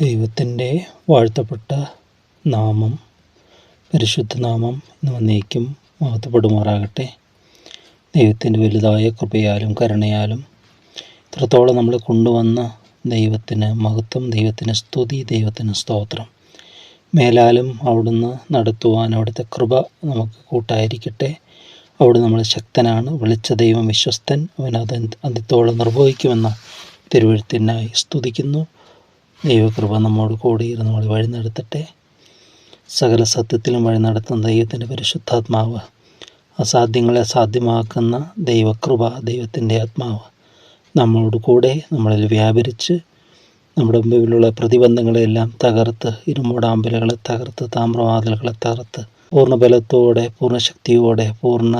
ദൈവത്തിന്റെ വാഴ്ത്തപ്പെട്ട നാമം പരിശുദ്ധ നാമം ഇന്ന് വന്നേക്കും മഹത്വപ്പെടുമാറാകട്ടെ. ദൈവത്തിന്റെ വലുതായ കൃപയാലും കരുണയാലും ഇത്രത്തോളം നമ്മൾ കൊണ്ടുവന്ന ദൈവത്തിന് മഹത്വം ദൈവത്തിന് സ്തുതി ദൈവത്തിന് സ്തോത്രം. മേലാലും അവിടുന്ന് നടത്തുവാൻ അവിടുത്തെ കൃപ നമുക്ക് കൂട്ടായിരിക്കട്ടെ. അവിടെ നമ്മൾ ശക്തനാണ് വിളിച്ച ദൈവം വിശ്വസ്തൻ. അവൻ അത് അന്ത്യത്തോളം നിർവഹിക്കുമെന്ന തിരുവഴുത്തിനായി സ്തുതിക്കുന്നു. ദൈവകൃപ നമ്മോട് കൂടിയിരുന്ന് നമ്മൾ വഴി നടത്തട്ടെ. സകല സത്യത്തിലും വഴി നടത്തുന്ന ദൈവത്തിന്റെ പരിശുദ്ധാത്മാവ് അസാധ്യങ്ങളെ സാധ്യമാക്കുന്ന ദൈവകൃപ ദൈവത്തിന്റെ ആത്മാവ് നമ്മളോട് കൂടെ നമ്മളിൽ വ്യാപരിച്ച് നമ്മുടെ മുമ്പിലുള്ള പ്രതിബന്ധങ്ങളെല്ലാം തകർത്ത് ഇരുമ്പുടാമ്പലുകളെ തകർത്ത് താമ്രവാതിലുകളെ തകർത്ത് പൂർണ ബലത്തോടെ പൂർണ ശക്തിയോടെ പൂർണ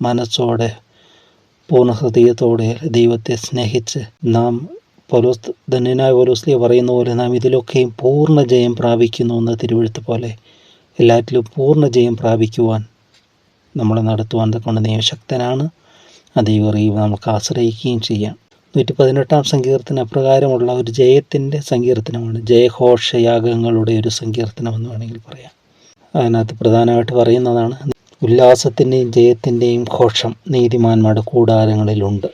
മനസ്സോടെ പൂർണ ഹൃദയത്തോടെ ദൈവത്തെ സ്നേഹിച്ച് നാം പൗലോസ് ധന്യനായ പൗലോസ്ലിയ പറയുന്ന പോലെ നാം ഇതിലൊക്കെയും പൂർണ ജയം പ്രാപിക്കുന്നു എന്ന തിരുവഴുത്ത് പോലെ എല്ലാറ്റിലും പൂർണ ജയം പ്രാപിക്കുവാൻ നമ്മളെ നടത്തുവാൻ കൊണ്ട് നിയമശക്തനാണ് ആ പറയും നമുക്ക് ആശ്രയിക്കുകയും ചെയ്യാം. നൂറ്റി പതിനെട്ടാം സങ്കീർത്തന അപ്രകാരമുള്ള ഒരു ജയത്തിന്റെ സങ്കീർത്തനമാണ് ജയഘോഷയാഗങ്ങളുടെ ഒരു സങ്കീർത്തനം എന്ന് വേണമെങ്കിൽ പറയാം. അതിനകത്ത് പ്രധാനമായിട്ട് പറയുന്നതാണ് ഉല്ലാസത്തിന്റെയും ജയത്തിന്റെയും ഘോഷം നീതിമാന്മാരുടെ കൂടാരങ്ങളിലുണ്ട്.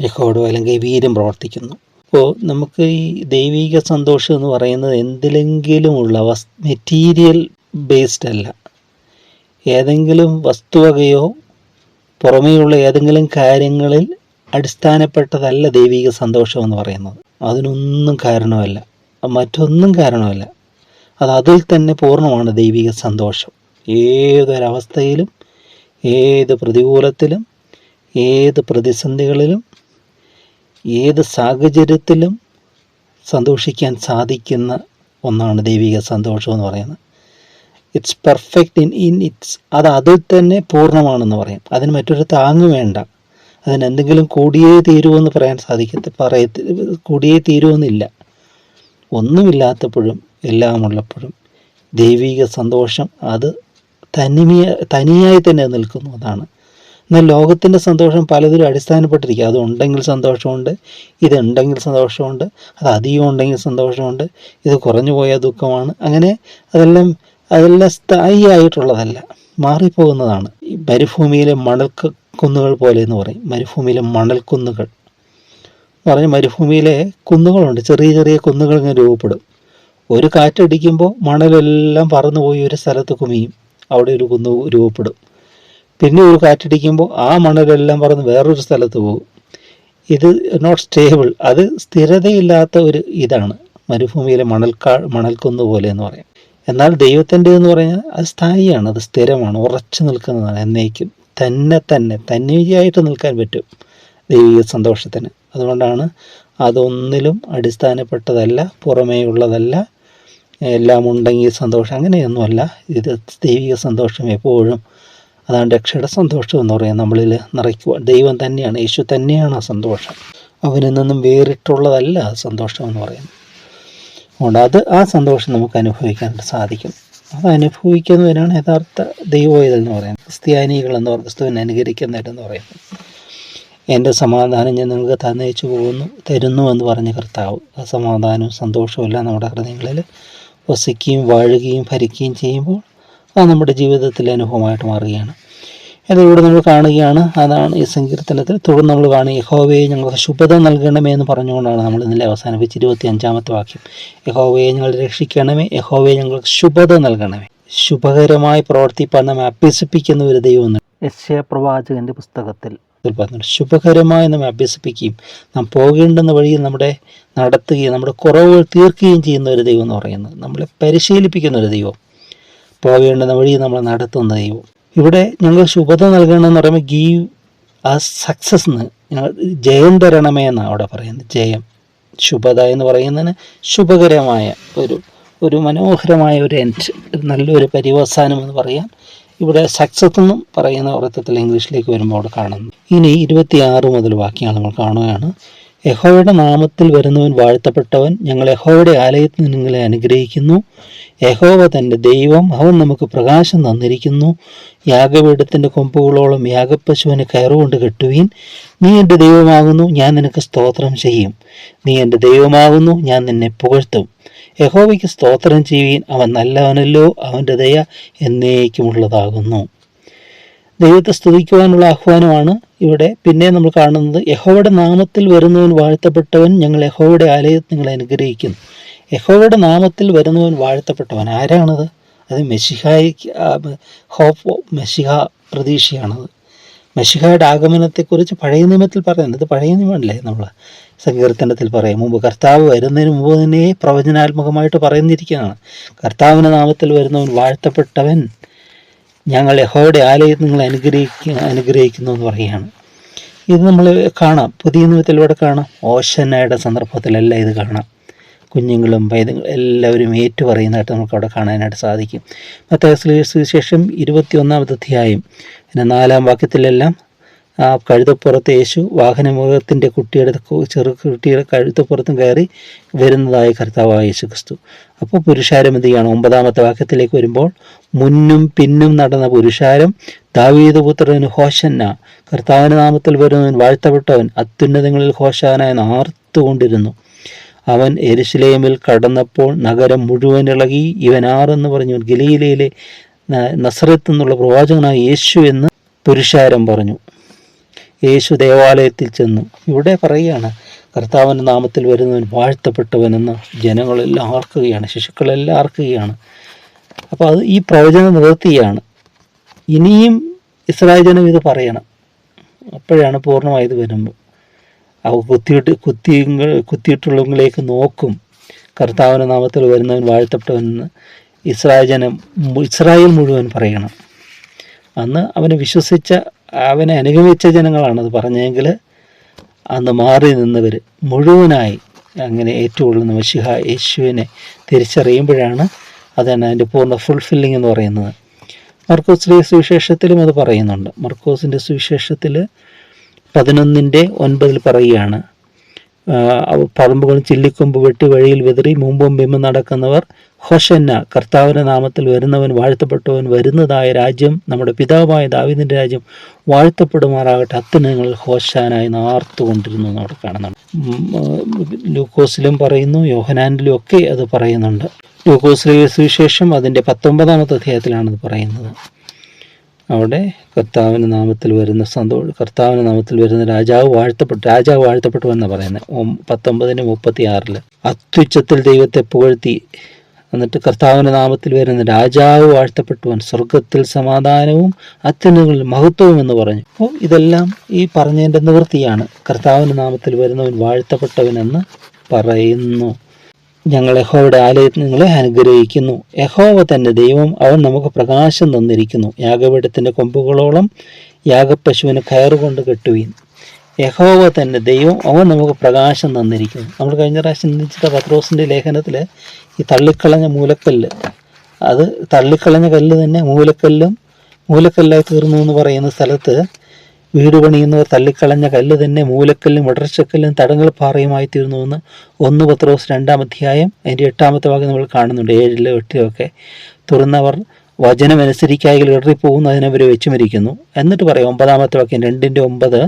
യഹോടോ അല്ലെങ്കിൽ വീര്യം പ്രവർത്തിക്കുന്നു. അപ്പോൾ നമുക്ക് ഈ ദൈവിക സന്തോഷം എന്ന് പറയുന്നത് എന്തിലെങ്കിലുമുള്ള വസ് മെറ്റീരിയൽ ബേസ്ഡ് അല്ല. ഏതെങ്കിലും വസ്തുവകയോ പുറമേയുള്ള ഏതെങ്കിലും കാര്യങ്ങളിൽ അടിസ്ഥാനപ്പെട്ടതല്ല ദൈവിക സന്തോഷം എന്ന് പറയുന്നത്. അതിനൊന്നും കാരണമല്ല. മറ്റൊന്നും കാരണമല്ല. അത് അതിൽ തന്നെ പൂർണമാണ് ദൈവിക സന്തോഷം. ഏതൊരവസ്ഥയിലും ഏത് പ്രതികൂലത്തിലും ഏത് പ്രതിസന്ധികളിലും ഏത് സാഹചര്യത്തിലും സന്തോഷിക്കാൻ സാധിക്കുന്ന ഒന്നാണ് ദൈവിക സന്തോഷം എന്ന് പറയുന്നത്. It's perfect in in it's അത് അതിൽ തന്നെ പൂർണമാണെന്ന് പറയും. അതിന് മറ്റൊരു താങ്ങ് വേണ്ട. അതിനെന്തെങ്കിലും കൂടിയേ തീരുമെന്ന് പറയാൻ സാധിക്കത്തി പറയ കൂടിയേ തീരുമെന്നില്ല ഒന്നുമില്ലാത്തപ്പോഴും എല്ലാമുള്ളപ്പോഴും ദൈവിക സന്തോഷം അത് തനിമയ തനിയായി തന്നെ നിൽക്കുന്നു അതാണ്. എന്നാൽ ലോകത്തിന്റെ സന്തോഷം പലതിലും അടിസ്ഥാനപ്പെട്ടിരിക്കുക അതുണ്ടെങ്കിൽ സന്തോഷമുണ്ട് ഇതുണ്ടെങ്കിൽ സന്തോഷമുണ്ട് അത് അധികം ഉണ്ടെങ്കിൽ സന്തോഷമുണ്ട് ഇത് കുറഞ്ഞു പോയാൽ ദുഃഖമാണ്. അങ്ങനെ അതെല്ലാം അതെല്ലാം സ്ഥായിയായിട്ടുള്ളതല്ല മാറിപ്പോകുന്നതാണ്. ഈ മരുഭൂമിയിലെ മണൽ കുന്നുകൾ പോലെ എന്ന് പറയും. മരുഭൂമിയിലെ മണൽക്കുന്നുകൾ. പറഞ്ഞാൽ മരുഭൂമിയിലെ കുന്നുകളുണ്ട്. ചെറിയ ചെറിയ കുന്നുകൾ ഇങ്ങനെ രൂപപ്പെടും. ഒരു കാറ്റടിക്കുമ്പോൾ മണലെല്ലാം പറന്നു പോയി ഒരു സ്ഥലത്ത് കുമിയും. അവിടെ ഒരു കുന്ന് രൂപപ്പെടും. പിന്നെ ഒരു കാറ്റടിക്കുമ്പോൾ ആ മണലെല്ലാം പറന്ന് വേറൊരു സ്ഥലത്ത് പോകും. ഇത് നോട്ട് സ്റ്റേബിൾ അത് സ്ഥിരതയില്ലാത്ത ഒരു ഇതാണ്. മരുഭൂമിയിലെ മണൽക്കാ മണൽക്കുന്ന് പോലെ എന്ന് പറയാം. എന്നാൽ ദൈവത്തിന്റെ എന്ന് പറഞ്ഞാൽ അത് സ്ഥായിയാണ് അത് സ്ഥിരമാണ് ഉറച്ചു നിൽക്കുന്നതാണ് എന്നേക്കും തന്നെ തന്നെ തന്നെയായിട്ട് നിൽക്കാൻ പറ്റും ദൈവിക സന്തോഷത്തിന്. അതുകൊണ്ടാണ് അതൊന്നിലും അടിസ്ഥാനപ്പെട്ടതല്ല പുറമേ ഉള്ളതല്ല എല്ലാം ഉണ്ടെങ്കിൽ സന്തോഷം അങ്ങനെയൊന്നുമല്ല. ഇത് ദൈവിക സന്തോഷം എപ്പോഴും അതാണ് രക്ഷയുടെ സന്തോഷം എന്ന് പറയുന്നത്. നമ്മളിൽ നിറയ്ക്കുക. ദൈവം തന്നെയാണ് യേശു തന്നെയാണ് ആ സന്തോഷം. അവനിൽ നിന്നും വേറിട്ടുള്ളതല്ല സന്തോഷം എന്ന് പറയുന്നത്. അതുകൊണ്ട് അത് ആ സന്തോഷം നമുക്ക് അനുഭവിക്കാനായിട്ട് സാധിക്കും. അത് അനുഭവിക്കുന്നതിനാണ് യഥാർത്ഥ ദൈവവേദൽ എന്ന് പറയുന്നത്. ക്രിസ്ത്യാനികൾ എന്ന് പറയുന്നത് ക്രിസ്തുവിനെ അനുകരിക്കുന്നവരെന്ന് പറയുന്നത്. എന്റെ സമാധാനം ഞാൻ നിങ്ങൾക്ക് തന്നയിച്ചു പോകുന്നു തരുന്നു എന്ന് പറഞ്ഞ കർത്താവ്. ആ സമാധാനവും സന്തോഷവും എല്ലാം നമ്മുടെ ഹൃദയങ്ങളിൽ വസിക്കുകയും വാഴുകയും ഭരിക്കുകയും ചെയ്യുമ്പോൾ അത് നമ്മുടെ ജീവിതത്തിലെ അനുഭവമായിട്ട് മാറുകയാണ്. ഇതിലൂടെ നമ്മൾ കാണുകയാണ് അതാണ് ഈ സങ്കീർത്തനത്തിൽ തുടർന്ന് നമ്മൾ കാണുക യഹോവയെ ഞങ്ങൾക്ക് ശുഭത നൽകണമേ എന്ന് പറഞ്ഞുകൊണ്ടാണ് നമ്മൾ ഇന്നലെ അവസാനിപ്പിച്ച് ഇരുപത്തി അഞ്ചാമത്തെ വാക്യം. യഹോവയെ ഞങ്ങൾ രക്ഷിക്കണമേ യഹോവയെ ഞങ്ങൾക്ക് ശുഭത നൽകണമേ. ശുഭകരമായി പ്രവർത്തിപ്പാൻ നമ്മെ അഭ്യസിപ്പിക്കുന്ന ഒരു ദൈവം യശ്യ പ്രവാചകന്റെ പുസ്തകത്തിൽ ശുഭകരമായി നമ്മെ അഭ്യസിപ്പിക്കുകയും നാം പോകേണ്ടുന്ന വഴിയിൽ നമ്മുടെ നടത്തുകയും നമ്മുടെ കുറവുകൾ തീർക്കുകയും ചെയ്യുന്ന ഒരു ദൈവം എന്ന് പറയുന്നത് നമ്മളെ പരിശീലിപ്പിക്കുന്ന ഒരു ദൈവം. പോകേണ്ടുന്ന വഴി നമ്മൾ നടത്തുന്ന ദൈവം. ഇവിടെ ഞങ്ങൾ ശുഭത നൽകണമെന്ന് പറയുമ്പോൾ ഗീവ് ആ സക്സസ് എന്ന് ഞങ്ങൾ ജയം തരണമേ എന്നാണ് അവിടെ പറയുന്നത്. ജയം ശുഭത എന്ന് പറയുന്നതിന് ശുഭകരമായ ഒരു ഒരു മനോഹരമായ ഒരു എൻഡ് നല്ലൊരു പരിവസാനം എന്ന് പറയാം. ഇവിടെ സക്സസ് എന്നും പറയുന്ന അർത്ഥത്തിൽ ഇംഗ്ലീഷിലേക്ക് വരുമ്പോൾ അവിടെ കാണുന്നു. ഇനി ഇരുപത്തിയാറ് മുതൽ വാക്യങ്ങൾ നമ്മൾ കാണുകയാണ്. യഹോവയുടെ നാമത്തിൽ വരുന്നവൻ വാഴ്ത്തപ്പെട്ടവൻ ഞങ്ങൾ യഹോവയുടെ ആലയത്തിൽ നിങ്ങളെ അനുഗ്രഹിക്കുന്നു. യഹോവ തന്റെ ദൈവം അവൻ നമുക്ക് പ്രകാശം തന്നിരിക്കുന്നു. യാഗപീഠത്തിന്റെ കൊമ്പുകളോളം യാഗപ്പശുവിന് കയറുകൊണ്ട് കെട്ടുവീൻ. നീ എന്റെ ദൈവമാകുന്നു ഞാൻ നിനക്ക് സ്തോത്രം ചെയ്യും. നീ എന്റെ ദൈവമാകുന്നു ഞാൻ നിന്നെ പുകഴ്ത്തും. യഹോവയ്ക്ക് സ്തോത്രം ചെയ്യുവീൻ അവൻ നല്ലവനല്ലോ അവന്റെ ദയ എന്നേക്കുമുള്ളതാകുന്നു. ദൈവത്തെ സ്തുതിക്കുവാനുള്ള ആഹ്വാനമാണ് ഇവിടെ. പിന്നെ നമ്മൾ കാണുന്നത് യഹോയുടെ നാമത്തിൽ വരുന്നവൻ വാഴ്ത്തപ്പെട്ടവൻ ഞങ്ങൾ യഹോയുടെ ആലയത്തിൽ നിങ്ങളെ അനുഗ്രഹിക്കുന്നു. യഹോയുടെ നാമത്തിൽ വരുന്നവൻ വാഴ്ത്തപ്പെട്ടവൻ ആരാണത്? അത് മെസ്സിഹായിക്ക് ഹോപ്പ് മെഷിഹ പ്രതീക്ഷയാണത്. മെഷിഹയുടെ ആഗമനത്തെക്കുറിച്ച് പഴയ നിയമത്തിൽ പറയുന്നത് പഴയ നിയമമല്ലേ നമ്മൾ സങ്കീർത്തനത്തിൽ പറയും. മുമ്പ് കർത്താവ് വരുന്നതിന് മുമ്പ് തന്നെ പ്രവചനാത്മകമായിട്ട് പറയുന്നിരിക്കുകയാണ്. കർത്താവിന്റെ നാമത്തിൽ വരുന്നവൻ വാഴ്ത്തപ്പെട്ടവൻ ഞങ്ങൾ യഹോയുടെ ആലയം നിങ്ങൾ അനുഗ്രഹിക്കുക അനുഗ്രഹിക്കുന്നു എന്ന് പറയുകയാണ്. ഇത് നമ്മൾ കാണാം. പുതിയ നിയമത്തിലൂടെ കാണാം. ഓശനയുടെ സന്ദർഭത്തിലല്ല ഇത് കാണാം. കുഞ്ഞുങ്ങളും പൈതങ്ങളും എല്ലാവരും ഏറ്റുപറയുന്നതായിട്ട് നമുക്ക് അവിടെ കാണാനായിട്ട് സാധിക്കും. മത്തായ സുവിശേഷം ഇരുപത്തി ഒന്നാമത്തെ അധ്യായം. പിന്നെ നാലാം വാക്യത്തിലെല്ലാം ആ കഴുതപ്പുറത്ത് യേശു വാഹനമൃഗത്തിന്റെ കുട്ടിയുടെ ചെറു കുട്ടിയുടെ കഴുത്തപ്പുറത്തും കയറി വരുന്നതായ കർത്താവായ യേശു ക്രിസ്തു അപ്പോൾ പുരുഷാരം എന്ത് ചെയ്യണം? ഒമ്പതാമത്തെ വാക്യത്തിലേക്ക് വരുമ്പോൾ മുന്നും പിന്നും നടന്ന പുരുഷാരം ദാവീദ് ഹോശന്ന കർത്താവിന്റെ നാമത്തിൽ വരുന്നവൻ വാഴ്ത്തപ്പെട്ടവൻ അത്യുന്നതങ്ങളിൽ ഹോശാന എന്ന് ആർത്തുകൊണ്ടിരുന്നു. അവൻ എരുശിലേമിൽ കടന്നപ്പോൾ നഗരം മുഴുവൻ ഇളകി ഇവൻ ആറെന്ന് പറഞ്ഞു. ഗലീലയിലെ നസറത്ത് എന്നുള്ള പ്രവാചകനായ യേശു എന്ന് പുരുഷാരം പറഞ്ഞു. യേശു ദേവാലയത്തിൽ ചെന്നു. ഇവിടെ പറയുകയാണ് കർത്താവിന്റെ നാമത്തിൽ വരുന്നവൻ വാഴ്ത്തപ്പെട്ടവനെന്ന് ജനങ്ങളെല്ലാം ആർക്കുകയാണ് ശിശുക്കളെല്ലാം ആർക്കുകയാണ്. അപ്പോൾ അത് ഈ പ്രവചനം നിവർത്തിയാണ്. ഇനിയും ഇസ്രായേൽ ജനം ഇത് പറയണം. അപ്പോഴാണ് പൂർണമായത് വരുമ്പോൾ. അവ കുത്തിയിട്ട് കുത്തി കുത്തിയിട്ടുള്ളവങ്ങളിലേക്ക് നോക്കും കർത്താവിന്റെ നാമത്തിൽ വരുന്നവൻ വാഴ്ത്തപ്പെട്ടവനെന്ന് ഇസ്രായേൽ ജനം ഇസ്രായേൽ മുഴുവൻ പറയണം. അന്ന് അവനെ വിശ്വസിച്ച അവനെ അനുഗമിച്ച ജനങ്ങളാണത് പറഞ്ഞെങ്കിൽ അന്ന് മാറി നിന്നവർ മുഴുവനായി അങ്ങനെ ഏറ്റുകൊള്ളുന്ന മഷിഹ യേശുവിനെ തിരിച്ചറിയുമ്പോഴാണ് അതാണ് അതിന്റെ പൂർണ ഫുൾഫില്ലിംഗ് എന്ന് പറയുന്നത്. മർക്കോസിലെ സുവിശേഷത്തിലും അത് പറയുന്നുണ്ട്. മർക്കോസിന്റെ സുവിശേഷത്തിൽ പതിനൊന്നിന്റെ ഒൻപതിൽ പറയുകയാണ് പറമ്പുകളും ചില്ലിക്കൊമ്പ് വെട്ടി വഴിയിൽ വിതറി മുമ്പും ബിമ്പും നടക്കുന്നവർ ഹൊഷന്ന കർത്താവിന്റെ നാമത്തിൽ വരുന്നവൻ വാഴ്ത്തപ്പെട്ടവൻ വരുന്നതായ രാജ്യം നമ്മുടെ പിതാവായ ദാവിദിന്റെ രാജ്യം വാഴ്ത്തപ്പെടുമാറാകട്ടെ. അത്യുന്നതങ്ങളിൽ ഹോശാനായി നാർത്തുകൊണ്ടിരുന്നു എന്ന് അവിടെ കാണുന്നുണ്ട്. ലൂക്കോസിലും പറയുന്നു യോഹനാനിലും ഒക്കെ അത് പറയുന്നുണ്ട്. ലൂക്കോസിലെ സുവിശേഷം അതിന്റെ പത്തൊമ്പതാമത്തെ അധ്യായത്തിലാണ് ഇത് പറയുന്നത്. അവിടെ കർത്താവിന്റെ നാമത്തിൽ വരുന്ന സന്തോഷം കർത്താവിന്റെ നാമത്തിൽ വരുന്ന രാജാവ് വാഴ്ത്തപ്പെട്ടു രാജാവ് വാഴ്ത്തപ്പെട്ടു എന്നാണ് പറയുന്നത് പത്തൊമ്പതിന് മുപ്പത്തി ആറിൽ അത്യുച്ചത്തിൽ ദൈവത്തെ പുകഴ്ത്തി എന്നിട്ട് കർത്താവിന്റെ നാമത്തിൽ വരുന്ന രാജാവ് വാഴ്ത്തപ്പെട്ടുവൻ സ്വർഗത്തിൽ സമാധാനവും അത്യുന്നതങ്ങളിൽ മഹത്വവും എന്ന് പറഞ്ഞു. അപ്പോൾ ഇതെല്ലാം ഈ പറഞ്ഞതിന്റെ നിവൃത്തിയാണ് കർത്താവിന്റെ നാമത്തിൽ വരുന്നവൻ വാഴ്ത്തപ്പെട്ടവനെന്ന് പറയുന്നു. ഞങ്ങൾ യഹോയുടെ ആലയത്തിൽ നിങ്ങളെ അനുഗ്രഹിക്കുന്നു. യഹോവ തന്നെ ദൈവം അവൻ നമുക്ക് പ്രകാശം തന്നിരിക്കുന്നു. യാഗപീഠത്തിന്റെ കൊമ്പുകളോളം യാഗപ്പശുവിന് കയറുകൊണ്ട് കെട്ടുവീൻ. യഹോവ തന്നെ ദൈവം അവൻ നമുക്ക് പ്രകാശം തന്നിരിക്കുന്നു. നമ്മൾ കഴിഞ്ഞ പ്രാവശ്യം ചിന്തിച്ചിട്ട പത്രോസിന്റെ ലേഖനത്തിൽ ഈ തള്ളിക്കളഞ്ഞ മൂലക്കല്ല് അത് തള്ളിക്കളഞ്ഞ കല്ല് തന്നെ മൂലക്കല്ലും മൂലക്കല്ലായി തീർന്നു എന്ന് പറയുന്ന സ്ഥലത്ത് വീട് പണിയുന്നവർ തള്ളിക്കളഞ്ഞ കല്ല് തന്നെ മൂലക്കല്ലും ഇടർച്ചക്കല്ലും തടങ്ങൾ പാറയുമായി തീർന്നുവെന്ന് ഒന്ന് പത്രോസ് രണ്ടാം അധ്യായം അതിന്റെ എട്ടാമത്തെ ഭാഗം നമ്മൾ കാണുന്നുണ്ട്. ഏഴിലോ എട്ടിലോ ഒക്കെ തുറന്നവർ വചനമനുസരിക്കായി ഇടറിപ്പോകുന്നു അതിനവർ വെച്ചുമരിക്കുന്നു എന്നിട്ട് പറയാം ഒമ്പതാമത്തെ വാക്യം രണ്ടിന്റെ ഒമ്പത്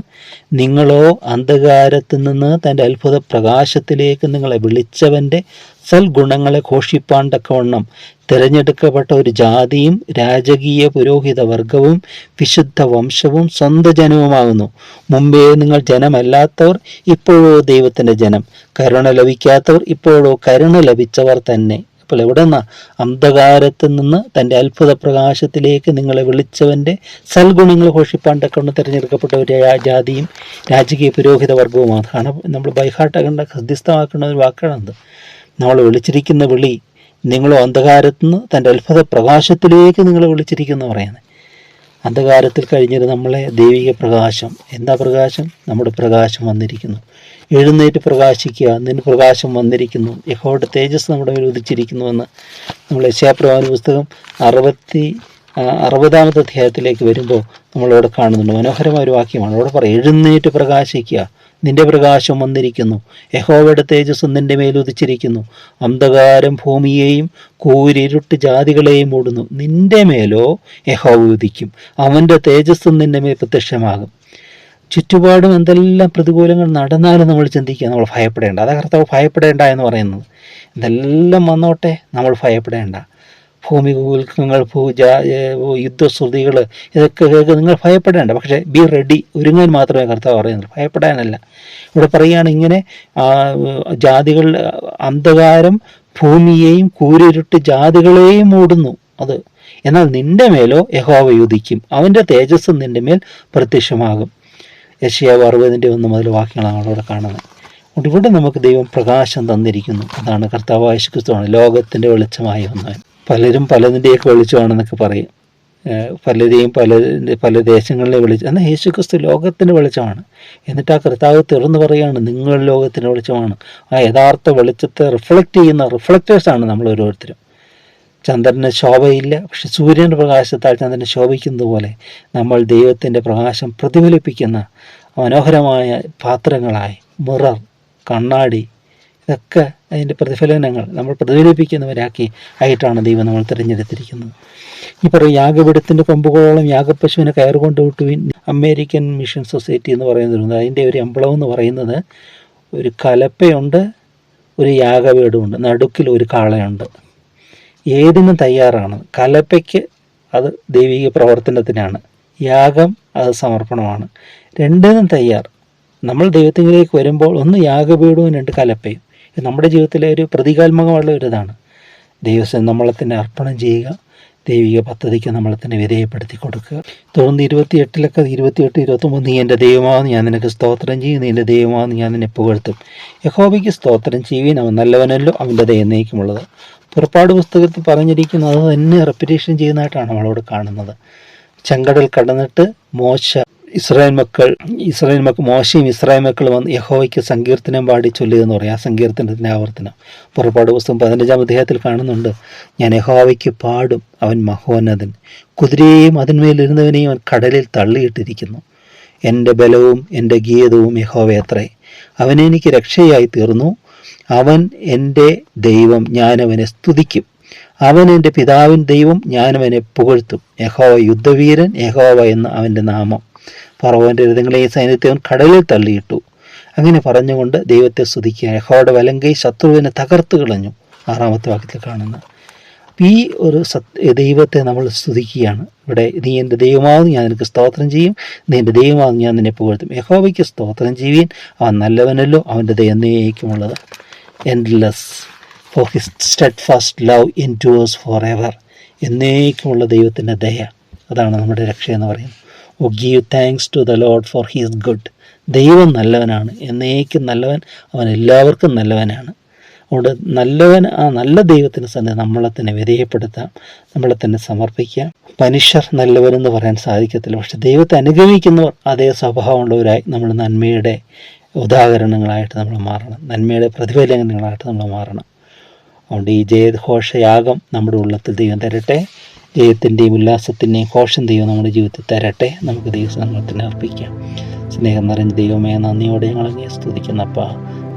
നിങ്ങളോ അന്ധകാരത്തിൽ നിന്ന് തന്റെ അത്ഭുത പ്രകാശത്തിലേക്ക് നിങ്ങളെ വിളിച്ചവന്റെ സൽഗുണങ്ങളെ ഘോഷിപ്പാൻ തക്കവണ്ണം തിരഞ്ഞെടുക്കപ്പെട്ട ഒരു ജാതിയും രാജകീയ പുരോഹിത വർഗവും വിശുദ്ധ വംശവും സ്വന്തം ജനവുമാകുന്നു. മുമ്പേ നിങ്ങൾ ജനമല്ലാത്തവർ ഇപ്പോഴോ ദൈവത്തിന്റെ ജനം. കരുണ ലഭിക്കാത്തവർ ഇപ്പോഴോ കരുണ ലഭിച്ചവർ തന്നെ. അപ്പോൾ എവിടെ നിന്നാ അന്ധകാരത്ത് നിന്ന് തന്റെ അത്ഭുത പ്രകാശത്തിലേക്ക് നിങ്ങളെ വിളിച്ചവന്റെ സൽഗുണങ്ങൾ ഘോഷിപ്പാൻ തക്കൊണ്ട് തിരഞ്ഞെടുക്കപ്പെട്ട ഒരു ജാതിയും രാജകീയ പുരോഹിത വർഗവുമാണ് കാരണം നമ്മൾ ബൈഹാട്ടാകേണ്ട ഹൃദ്യസ്ഥമാക്കേണ്ട ഒരു വാക്കാണത്. നമ്മൾ വിളിച്ചിരിക്കുന്ന വിളി നിങ്ങളോ അന്ധകാരത്തിൽ നിന്ന് തന്റെ അത്ഭുത പ്രകാശത്തിലേക്ക് നിങ്ങളെ വിളിച്ചിരിക്കുന്നു പറയുന്നത്. അന്ധകാരത്തിൽ കഴിഞ്ഞത് നമ്മളെ ദൈവിക പ്രകാശം. എന്താ പ്രകാശം? നമ്മുടെ പ്രകാശം വന്നിരിക്കുന്നു. എഴുന്നേറ്റ് പ്രകാശിക്കുക. നിന്റെ പ്രകാശം വന്നിരിക്കുന്നു. യഹോയുടെ തേജസ് നമ്മുടെ മേൽ ഉദിച്ചിരിക്കുന്നുവെന്ന് നമ്മൾ യശാപ്രവാന പുസ്തകം അറുപത്തി അറുപതാമത്തെ അധ്യായത്തിലേക്ക് വരുമ്പോൾ നമ്മളവിടെ കാണുന്നുണ്ട്. മനോഹരമായ ഒരു വാക്യമാണ്. അവിടെ പറയും എഴുന്നേറ്റ് പ്രകാശിക്കുക. നിന്റെ പ്രകാശം വന്നിരിക്കുന്നു. യഹോവയുടെ തേജസ് നിന്റെ മേലുദിച്ചിരിക്കുന്നു അന്ധകാരം ഭൂമിയെയും കൂരിരുട്ട് ജാതികളെയും ഓടുന്നു നിന്റെ മേലോ യഹോവ ഉദിക്കും. അവന്റെ തേജസ് നിന്റെ മേൽ പ്രത്യക്ഷമാകും. ചുറ്റുപാടും എന്തെല്ലാം പ്രതികൂലങ്ങൾ നടന്നാലും നമ്മൾ ചിന്തിക്കുക നമ്മൾ ഭയപ്പെടേണ്ട. അതാ കർത്താവ് ഭയപ്പെടേണ്ട എന്ന് പറയുന്നത്. എന്തെല്ലാം വന്നോട്ടെ നമ്മൾ ഭയപ്പെടേണ്ട. ഭൂമി നിങ്ങൾ പൂജ യുദ്ധശ്രുതികൾ ഇതൊക്കെ കേൾക്കുക നിങ്ങൾ ഭയപ്പെടേണ്ട. പക്ഷേ ബി റെഡി ഒരുങ്ങാൻ മാത്രമേ കർത്താവ് പറയുന്നുള്ളൂ. ഭയപ്പെടാനല്ല. ഇവിടെ പറയുകയാണ് ഇങ്ങനെ ജാതികൾ അന്ധകാരം ഭൂമിയെയും കൂരിരുട്ട് ജാതികളെയും ഓടുന്നു അത് എന്നാൽ നിന്റെ മേലോ യഹോവ യുദിക്കും അവന്റെ തേജസ് നിന്റെ മേൽ പ്രത്യക്ഷമാകും. യശയാവ് അറുപതിന്റെ ഒന്ന് മുതൽ വാക്യങ്ങളാണ് അവിടെ കാണുന്നത്. അതുകൊണ്ട് ഇവിടെ നമുക്ക് ദൈവം പ്രകാശം തന്നിരിക്കുന്നു. അതാണ് കർത്താവ് യേശുക്രിസ്തുവാണ് ലോകത്തിന്റെ വെളിച്ചമായി വന്നവൻ പലരും പലതിന്റെയൊക്കെ വെളിച്ചമാണെന്നൊക്കെ പറയും. പലരെയും പല പല ദേശങ്ങളിലെ വെളിച്ചം എന്നാൽ യേശുക്രിസ്തു ലോകത്തിന്റെ വെളിച്ചമാണ്. എന്നിട്ട് ആ കർത്താവ് തുറന്നു പറയുകയാണ് നിങ്ങൾ ലോകത്തിന്റെ വെളിച്ചമാണ്. ആ യഥാർത്ഥ വെളിച്ചത്തെ റിഫ്ലക്റ്റ് ചെയ്യുന്ന റിഫ്ലക്റ്റേഴ്സാണ് നമ്മൾ ഓരോരുത്തരും. ചന്ദ്രന് ശോഭയില്ല പക്ഷെ സൂര്യന്റെ പ്രകാശത്താൽ ചന്ദ്രന് ശോഭിക്കുന്നത് പോലെ നമ്മൾ ദൈവത്തിന്റെ പ്രകാശം പ്രതിഫലിപ്പിക്കുന്ന മനോഹരമായ പാത്രങ്ങളായി മിറർ കണ്ണാടി ഇതൊക്കെ അതിന്റെ പ്രതിഫലനങ്ങൾ നമ്മൾ പ്രതിഫലിപ്പിക്കുന്നവരാക്കി ആയിട്ടാണ് ദൈവം നമ്മൾ തിരഞ്ഞെടുത്തിരിക്കുന്നത്. ഈ പറയും യാഗപീഠത്തിന്റെ കൊമ്പുകളോളം യാഗപ്പശുവിനെ കയറുകൊണ്ട് വിട്ടുവിൻ അമേരിക്കൻ മിഷൻ സൊസൈറ്റി എന്ന് പറയുന്നത് അതിന്റെ ഒരു എംബ്ലം എന്ന് പറയുന്നത് ഒരു കലപ്പയുണ്ട് ഒരു യാഗപീഠമുണ്ട് നടുക്കിൽ ഒരു കാളയുണ്ട്. ഏതിനും തയ്യാറാണ്. കലപ്പയ്ക്ക് അത് ദൈവിക പ്രവർത്തനത്തിനാണ്. യാഗം അത് സമർപ്പണമാണ്. രണ്ടിനും തയ്യാർ. നമ്മൾ ദൈവത്തിലേക്ക് വരുമ്പോൾ ഒന്ന് യാഗപീഠവും രണ്ട് കലപ്പയും. നമ്മുടെ ജീവിതത്തിലെ ഒരു പ്രതീകാത്മകമുള്ള ഒരു ഇതാണ്. ദൈവസ്വം നമ്മളെ തന്നെ അർപ്പണം ചെയ്യുക ദൈവിക പദ്ധതിക്ക് നമ്മളെ തന്നെ വിധേയപ്പെടുത്തി കൊടുക്കുക. തുടർന്ന് ഇരുപത്തിയെട്ടിലൊക്കെ ഇരുപത്തിയെട്ട് ഇരുപത്തൊമ്പത് നീ എന്റെ ദൈവമാവെന്ന് ഞാൻ നിനക്ക് സ്തോത്രം ചെയ്യും നീ എന്റെ ദൈവമാവെന്ന് ഞാൻ നിന്നെ പുകഴ്ത്തും. യഹോബയ്ക്ക് സ്തോത്രം ചെയ്യുവാൻ അവൻ നല്ലവനല്ലോ അവന്റെ ദയനേക്കുമുള്ളത് പുറപ്പാട് പുസ്തകത്തിൽ പറഞ്ഞിരിക്കുന്നത് അത് തന്നെ റെപ്പിറ്റേഷൻ ചെയ്യുന്നതായിട്ടാണ് നമ്മളോട് കാണുന്നത്. ചെങ്കടൽ കടന്നിട്ട് മോശ ഇസ്രായേൽ മക്കൾ ഇസ്രായേൽ മക്കൾ മോശയും ഇസ്രായേൽ മക്കൾ വന്ന് യഹോവയ്ക്ക് സങ്കീർത്തനം പാടി ചൊല്ലുകയെന്ന് പറയും. ആ സങ്കീർത്തനത്തിന്റെ ആവർത്തനം പുറപ്പാട് പുസ്തകം പതിനഞ്ചാം അധ്യായത്തിൽ കാണുന്നുണ്ട്. ഞാൻ യഹോവയ്ക്ക് പാടും അവൻ മഹോന്നതൻ. കുതിരയെയും അതിന്മേലിരുന്നവനെയും അവൻ കടലിൽ തള്ളിയിട്ടിരിക്കുന്നു. എന്റെ ബലവും എന്റെ ഗീതവും യഹോവയത്രേ അവനെനിക്ക് രക്ഷയായി തീർന്നു അവൻ എന്റെ ദൈവം ഞാനവനെ സ്തുതിക്കും. അവൻ എന്റെ പിതാവിൻ ദൈവം ഞാനവനെ പുകഴ്ത്തും. യഹോവ യുദ്ധവീരൻ യഹോവ എന്ന് അവന്റെ നാമം. ഫറവോന്റെ രഥങ്ങളെ സൈന്യത്തെ കടലിൽ തള്ളിയിട്ടു. അങ്ങനെ പറഞ്ഞുകൊണ്ട് ദൈവത്തെ സ്തുതിക്കുക. യഹോയുടെ വലങ്കൈ ശത്രുവിനെ തകർത്തു കളഞ്ഞു. ആറാമത്തെ വാക്യത്തിൽ കാണുന്ന. ഈ ഒരു സത് ദൈവത്തെ നമ്മൾ സ്തുതിക്കുകയാണ്. ഇവിടെ നീ എന്റെ ദൈവമാകുന്നു ഞാൻ നിനക്ക് സ്തോത്രം ചെയ്യും. നീ എന്റെ ദൈവമാകുന്നു ഞാൻ നിന്നെ പുകഴ്ത്തും. യഹോവയ്ക്ക് സ്തോത്രം ചെയ്യുവീൻ. അവൻ നല്ലവനല്ലോ അവന്റെ ദൈവനേക്കുമുള്ളത് endless for his steadfast love endures for ever എന്നേക്കുമുള്ള ദൈവത്തിന്റെ ദയ. അതാണ് നമ്മുടെ രക്ഷ എന്ന് പറയുന്നത്. ഓ give thanks to the Lord for he's good ദൈവം നല്ലവനാണ്. എന്നേക്കും നല്ലവൻ അവൻ എല്ലാവർക്കും നല്ലവനാണ്. അതുകൊണ്ട് നല്ലവൻ ആ നല്ല ദൈവത്തിന് തന്നെ നമ്മളെ തന്നെ വിധേയപ്പെടുത്താം നമ്മളെ തന്നെ സമർപ്പിക്കാം. മനുഷ്യർ നല്ലവരെന്ന് പറയാൻ സാധിക്കത്തില്ല. പക്ഷെ ദൈവത്തെ അനുഗമിക്കുന്നവർ അതേ സ്വഭാവമുള്ളവരായി നമ്മൾ നന്മയുടെ ഉദാഹരണങ്ങളായിട്ട് നമ്മൾ മാറണം. നന്മയുടെ പ്രതിഫലനങ്ങളായിട്ട് നമ്മൾ മാറണം. അതുകൊണ്ട് ഈ ജയഘോഷയാഗം നമ്മുടെ ഉള്ളത്തിൽ ദൈവം തരട്ടെ. ജയത്തിന്റെയും ഉല്ലാസത്തിന്റെയും ഘോഷം ദൈവം നമ്മുടെ ജീവിതത്തിൽ തരട്ടെ. നമുക്ക് ദൈവസംഘത്തിന് അർപ്പിക്കാം. സ്നേഹം നിറഞ്ഞ ദൈവമേ നന്ദിയോടെ ഞങ്ങളങ്ങേ സ്തുതിക്കുന്നപ്പ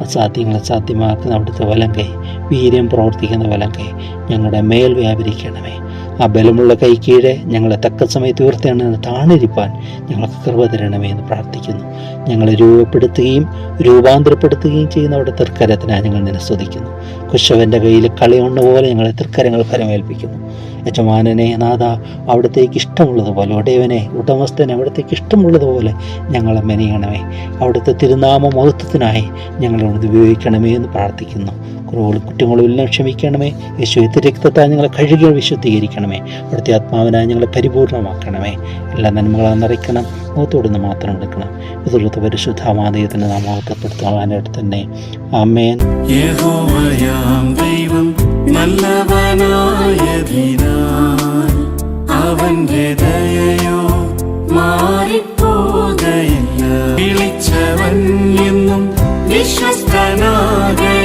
അസാധ്യങ്ങളെ സാധ്യമാക്കുന്ന അവിടുത്തെ വലം കൈ വീര്യം പ്രവർത്തിക്കുന്ന വലം കൈ ഞങ്ങളുടെ മേൽ വ്യാപരിക്കണമേ. ആ ബലമുള്ള കൈ കീഴെ ഞങ്ങളെ തക്ക സമയത്ത് ഉയർത്തേണ്ടത് താണിരിപ്പാൻ ഞങ്ങൾക്ക് കൃപ തരണമേ എന്ന് പ്രാർത്ഥിക്കുന്നു. ഞങ്ങളെ രൂപപ്പെടുത്തുകയും രൂപാന്തരപ്പെടുത്തുകയും ചെയ്യുന്ന അവിടെ തൃക്കരത്തിനായി ഞങ്ങൾ നിന്നെ സ്തുതിക്കുന്നു. കുശവന്റെ കയ്യിൽ കളിയുണ്ണ പോലെ ഞങ്ങളെ തൃക്കരങ്ങൾ ഫലമേൽപ്പിക്കുന്നു യജമാനനെ നാഥ അവിടത്തേക്ക് ഇഷ്ടമുള്ളതുപോലെ ഉടയവനെ ഉടമസ്ഥൻ അവിടത്തേക്ക് ഇഷ്ടമുള്ളതുപോലെ ഞങ്ങളെ മെനയണമേ. അവിടുത്തെ തിരുനാമ മഹത്വത്തിനായി ഞങ്ങളോട് ഉപയോഗിക്കണമേ എന്ന് പ്രാർത്ഥിക്കുന്നു. കുറവുകളും കുറ്റങ്ങളും എല്ലാം ക്ഷമിക്കണമേ. യേശു രക്തത്താൽ ഞങ്ങളെ കഴുകി വിശുദ്ധീകരിക്കണമേ. അവിടുത്തെ ആത്മാവിനായി ഞങ്ങളെ പരിപൂർണമാക്കണമേ. എല്ലാ നന്മകളും നിറയ്ക്കണം. മുഖത്തോട് നിന്ന് മാത്രം എടുക്കണം. ഇതുള്ളത് പരിശുദ്ധമാദയത്തിന് നാം മഹത്വപ്പെടുത്തുവാനായിട്ട് തന്നെ. ആമേൻ. ദൈവം നല്ലവനായതിനാൽ അവന്റെ ദയയോ മാറിപ്പോകയില്ല. വിളിച്ചവൻ എന്നും വിശ്വസ്തനാകയാൽ